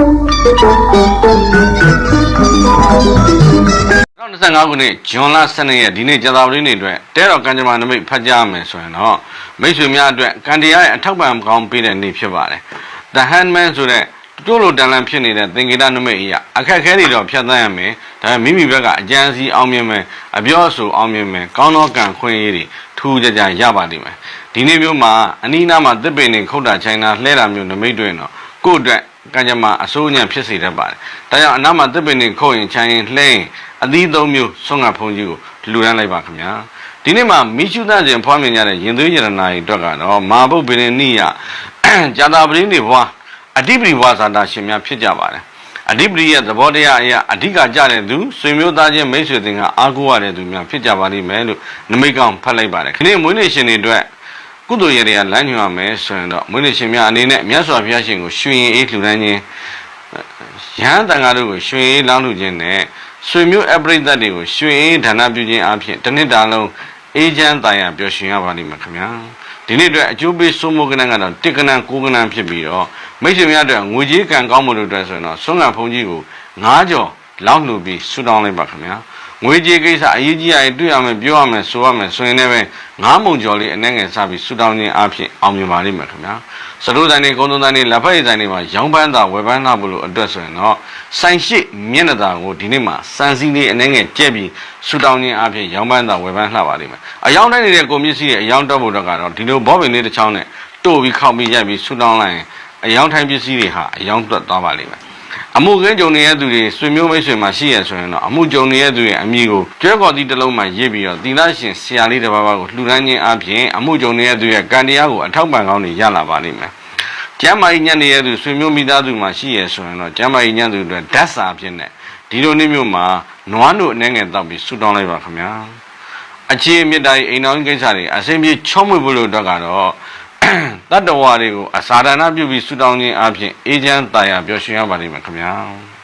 2025ခုနှစ်ဇွန်လ12ရက်ဒီနေ့ကြာသပတေးနေ့အတွက်တဲတော်ကံကြမ္မာနမိတ်ဖတ်ကြားရမယ်ဆိုရင်တော့မိတ်ဆွေများအတွက်ကံတရားရဲ့အထောက်ပံ့ကောင်းပေးတဲ့နေ့ဖြစ်ပါတယ်။ The Handman ဆိုတဲ့တိုးလိုတန်လန်ဖြစ်နေတဲ့သင်္ကေတနမိတ်အရာအခက်အခဲတွေတော့ဖြတ်သန်းရမယ်။ဒါပေမဲ့မိမိဘက်ကအကြံစီအောင်မြင်မယ်အပြောအဆိုအောင်မြင်မယ်ကောင်းသောကံခွင့်ရေးတွေထူးကြကြရပါလိမ့်မယ်။ဒီနေ့မျိုးမှာအနီးနားမှာတစ်ပင်နေခုတ်တာချိုင်းတာလှဲတာမျိုးနမိတ်တွေတော့ကိုယ့်အတွက် ကံကြမ္မာအစိုးညံဖြစ်စေတတ်ပါတယ်။ဒါကြောင့်အနားမှာတစ်ပင်နေခုတ်ရင်ချိုင်းရင်လှဲရင်အသီးသုံးမျိုးဆွမ်းငါဖုံးကြီးကိုလူရန်လိုက်ပါခင်ဗျာဒီနေ့မှာမိရှုသခြင်းဖွားမြင်ကြတဲ့ရင်သွေးရတနာတွေအတွက်ကတော့မာဘုတ်ပင်နိယဇာတာပရင်းတွေဘွားအဓိပတိဘွားဇာတာရှင်များဖြစ်ကြပါတယ်အဓိပတိရဲ့သဘောတရားအရာအဓိကကြတဲ့သူဆွေမျိုးသားချင်းမိတ်ဆွေတင်ကအားကိုးရတဲ့သူများဖြစ်ကြပါလိမ့်မယ်လို့နမိတ်ကောင်ဖတ်လိုက်ပါတယ်ခဏမွေးနေ့ရှင်တွေအတွက် ကုသိုလ်ရတွေကလမ်းညွှန်ရမယ်ဆိုရင်တော့မွေးနေ့ရှင်များအနေနဲ့မြတ်စွာဘုရားရှင်ကိုရွှေရင်အေးလှူဒန်းခြင်းရဟန်းတန်ဃာတို့ကိုရွှေအေးလောင်းလူခြင်းနဲ့ဆွေမျိုးအပရိသတ်တွေကိုရွှေအေးဒါနပြုခြင်းအပြင်တစ်နှစ်တာလုံးအေးချမ်းတိုင်ရပျော်ရွှင်ရပါလိမ့်မယ်ခင်ဗျာဒီနေ့အတွက်အကျိုးပေးစိုးမိုးကနန်းကတော့တစ်ကနန်းကိုးကနန်းဖြစ်ပြီးတော့မိတ်ဆွေများအတွက်ငွေကြီးကံကောင်းမှုတို့အတွက်ဆိုရင်တော့ဆွမ်းကံဖုန်ကြီးကို၅ကြော်လောင်းလှူပြီးဆူတောင်းလိုက်ပါခင်ဗျာ ငွေကြီးကိစ္စအရေးကြီးအရေးတွေ့ရမယ်ပြောရမယ်ဆိုရမယ်ဆိုရင်လည်းပဲငါးမုံကျော်လေးအနှဲငယ်စပြီးဆူတောင်းခြင်းအပြင်အောင်မြင်ပါလိမ့်မယ်ခင်ဗျာစရုပ်တိုင်းတွေကုန်းသွန်းတိုင်းတွေလက်ဖက်ရည်တိုင်းတွေမှာရောင်းပန်းတာဝယ်ပန်းတာဘလို့အတွက်ဆိုရင်တော့ဆိုင်ရှိမျက်နှာသာကိုဒီနေ့မှာစံစည်းလေးအနှဲငယ်ကျက်ပြီးဆူတောင်းခြင်းအပြင်ရောင်းပန်းတာဝယ်ပန်းလှပါလိမ့်မယ်အယောင်းတိုင်းနေတဲ့ကိုမြင့်စီရဲ့အယောင်းတော့ဖို့တော့ကတော့ဒီလိုဘောပင်လေးတစ်ချောင်းနဲ့တို့ပြီးခောက်ပြီးရိုက်ပြီးဆူတောင်းလိုက်ရင်အယောင်းထိုင်းပစ္စည်းတွေဟာအယောင်းတွက်သွားပါလိမ့်မယ် အမှုကင်းကြုံနေတဲ့သူတွေဆွေမျိုးမိတ်ဆွေမှာရှိရဆိုရင်တော့အမှုကြုံနေတဲ့သူရဲ့အမိကိုကျွဲခေါ်သည့်တစ်လုံးမှာရေးပြီးတော့သီလရှင်ဆရာလေးတစ်ပါးပါးကိုလှူဒန်းခြင်းအပြင်အမှုကြုံနေတဲ့သူရဲ့ကံတရားကိုအထောက်ပံ့ကောင်းတွေရလာပါလိမ့်မယ်။ကျမ်းမာရေးညံ့နေတဲ့သူဆွေမျိုးမိသားစုမှာရှိရဆိုရင်တော့ကျမ်းမာရေးညံ့သူတွေဓာတ်စာဖြစ်နေဒီလိုနေ့မျိုးမှာနွားတို့အနေငယ်တောက်ပြီးဆူတောင်းလိုက်ပါခင်ဗျာ။အခြေအမြင့်တိုင်းအိမ်တော်ကိစ္စတွေအဆင်ပြေချောမွေ့ဖို့လို့တော့ကတော့ တတ္တဝါတွေကိုအစာဒါနပြုပြီးဆူတောင်းခြင်းအပြင်အေဂျင့်တာယာပျော်ရွှင်ရပါလိမ့်မယ်ခင်ဗျာ။ဒါ